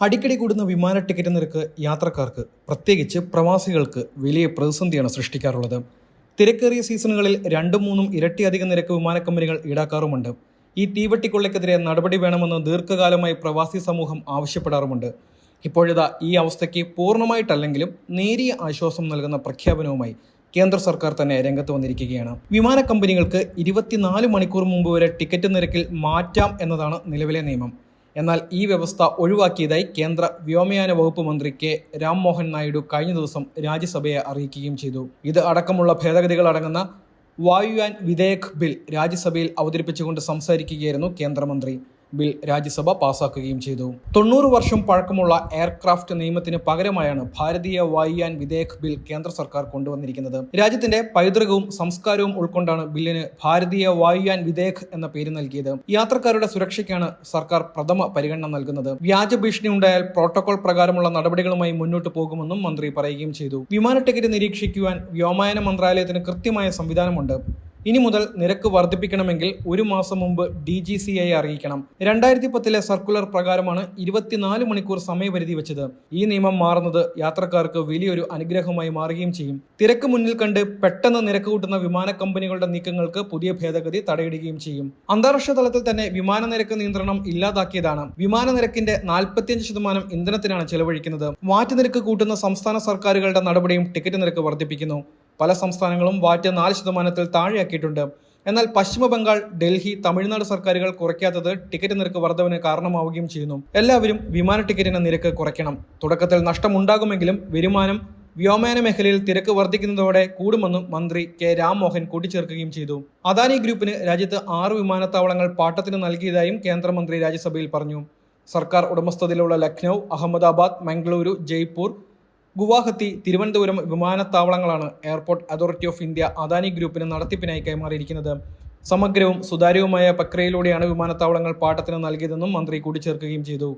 അടിക്കടി കൂടുന്ന വിമാന ടിക്കറ്റ് നിരക്ക് യാത്രക്കാർക്ക് പ്രത്യേകിച്ച് പ്രവാസികൾക്ക് വലിയ പ്രതിസന്ധിയാണ് സൃഷ്ടിക്കാറുള്ളത്. തിരക്കേറിയ സീസണുകളിൽ രണ്ടും മൂന്നും ഇരട്ടിയധികം നിരക്ക് വിമാന കമ്പനികൾ ഈടാക്കാറുമുണ്ട്. ഈ തീവട്ടിക്കൊള്ളയ്ക്കെതിരെ നടപടി വേണമെന്ന് ദീർഘകാലമായി പ്രവാസി സമൂഹം ആവശ്യപ്പെടാറുമുണ്ട്. ഇപ്പോഴിതാ ഈ അവസ്ഥയ്ക്ക് പൂർണമായിട്ടല്ലെങ്കിലും നേരിയ ആശ്വാസം നൽകുന്ന പ്രഖ്യാപനവുമായി കേന്ദ്ര സർക്കാർ തന്നെ രംഗത്ത് വന്നിരിക്കുകയാണ്. വിമാന കമ്പനികൾക്ക് ഇരുപത്തിനാല് മണിക്കൂർ മുമ്പ് വരെ ടിക്കറ്റ് നിരക്കിൽ മാറ്റാം എന്നതാണ് നിലവിലെ നിയമം. എന്നാൽ ഈ വ്യവസ്ഥ ഒഴിവാക്കിയതായി കേന്ദ്ര വ്യോമയാന വകുപ്പ് മന്ത്രി കെ രാംമോഹൻ നായിഡു കഴിഞ്ഞ ദിവസം രാജ്യസഭയെ അറിയിക്കുകയും ചെയ്തു. ഇത് അടക്കമുള്ള ഭേദഗതികൾ അടങ്ങുന്ന വായുയാൻ വിധേയക് ബിൽ രാജ്യസഭയിൽ അവതരിപ്പിച്ചുകൊണ്ട് സംസാരിക്കുകയായിരുന്നു കേന്ദ്രമന്ത്രി. ബിൽ രാജ്യസഭ പാസാക്കുകയും ചെയ്തു. തൊണ്ണൂറ് വർഷം പഴക്കമുള്ള എയർക്രാഫ്റ്റ് നിയമത്തിന് പകരമായാണ് ഭാരതീയ വായുയാൻ വിധേയക് ബിൽ കേന്ദ്ര സർക്കാർ കൊണ്ടുവന്നിരിക്കുന്നത്. രാജ്യത്തിന്റെ പൈതൃകവും സംസ്കാരവും ഉൾക്കൊണ്ടാണ് ബില്ലിന് ഭാരതീയ വായുയാൻ വിധേയക് എന്ന പേര് നൽകിയത്. യാത്രക്കാരുടെ സുരക്ഷയ്ക്കാണ് സർക്കാർ പ്രഥമ പരിഗണന നൽകുന്നത്. വ്യാജ ഭീഷണി ഉണ്ടായാൽ പ്രോട്ടോകോൾ പ്രകാരമുള്ള നടപടികളുമായി മുന്നോട്ട് പോകുമെന്നും മന്ത്രി പറയുകയും ചെയ്തു. വിമാന ടിക്കറ്റ് നിരീക്ഷിക്കുവാൻ വ്യോമയാന മന്ത്രാലയത്തിന് കൃത്യമായ സംവിധാനമുണ്ട്. ഇനി മുതൽ നിരക്ക് വർദ്ധിപ്പിക്കണമെങ്കിൽ ഒരു മാസം മുമ്പ് ഡി ജി സി ഐ അറിയിക്കണം. രണ്ടായിരത്തി പത്തിലെ സർക്കുലർ പ്രകാരമാണ് ഇരുപത്തിനാല് മണിക്കൂർ സമയപരിധി വെച്ചത്. ഈ നിയമം മാറുന്നത് യാത്രക്കാർക്ക് വലിയൊരു അനുഗ്രഹമായി മാറുകയും ചെയ്യും. തിരക്ക് മുന്നിൽ കണ്ട് പെട്ടെന്ന് നിരക്ക് കൂട്ടുന്ന വിമാന കമ്പനികളുടെ നീക്കങ്ങൾക്ക് പുതിയ ഭേദഗതി തടയിടുകയും ചെയ്യും. അന്താരാഷ്ട്ര തലത്തിൽ തന്നെ വിമാന നിരക്ക് നിയന്ത്രണം ഇല്ലാതാക്കിയതാണ്. വിമാന നിരക്കിന്റെ നാൽപ്പത്തിയഞ്ച് ശതമാനം ഇന്ധനത്തിനാണ് ചെലവഴിക്കുന്നത്. വാറ്റ് നിരക്ക് കൂട്ടുന്ന സംസ്ഥാന സർക്കാരുകളുടെ നടപടിയും ടിക്കറ്റ് നിരക്ക് വർദ്ധിപ്പിക്കുന്നു. പല സംസ്ഥാനങ്ങളും വാറ്റ് നാല് ശതമാനത്തിൽ താഴെയാക്കിയിട്ടുണ്ട്. എന്നാൽ പശ്ചിമ ബംഗാൾ ഡൽഹി തമിഴ്നാട് സർക്കാരുകൾ കുറയ്ക്കാത്തത് ടിക്കറ്റ് നിരക്ക് വർധവിന് കാരണമാവുകയും ചെയ്യുന്നു. എല്ലാവരും വിമാന ടിക്കറ്റിന് നിരക്ക് കുറയ്ക്കണം. തുടക്കത്തിൽ നഷ്ടമുണ്ടാകുമെങ്കിലും വരുമാനം വ്യോമയാന മേഖലയിൽ തിരക്ക് വർദ്ധിക്കുന്നതോടെ കൂടുമെന്നും മന്ത്രി കെ രാംമോഹൻ കൂട്ടിച്ചേർക്കുകയും ചെയ്തു. അദാനി ഗ്രൂപ്പിന് രാജ്യത്ത് ആറ് വിമാനത്താവളങ്ങൾ പാട്ടത്തിന് നൽകിയതായും കേന്ദ്രമന്ത്രി രാജ്യസഭയിൽ പറഞ്ഞു. സർക്കാർ ഉടമസ്ഥതയിലുള്ള Lucknow Ahmedabad Mangaluru Jaipur Guwahati Thiruvananthapuram വിമാനത്താവളങ്ങളാണ് airport authority of India Adani ഗ്രൂപ്പിന് നടത്തിപ്പിനായി കൈമാറിയിരിക്കുന്നത്. സമഗ്രവും സുതാര്യവുമായ പ്രക്രിയയിലൂടെയാണ് വിമാനത്താവളങ്ങൾ പാട്ടത്തിന് നൽകിയതെന്നും മന്ത്രി കൂട്ടിച്ചേർക്കുകയും ചെയ്തു.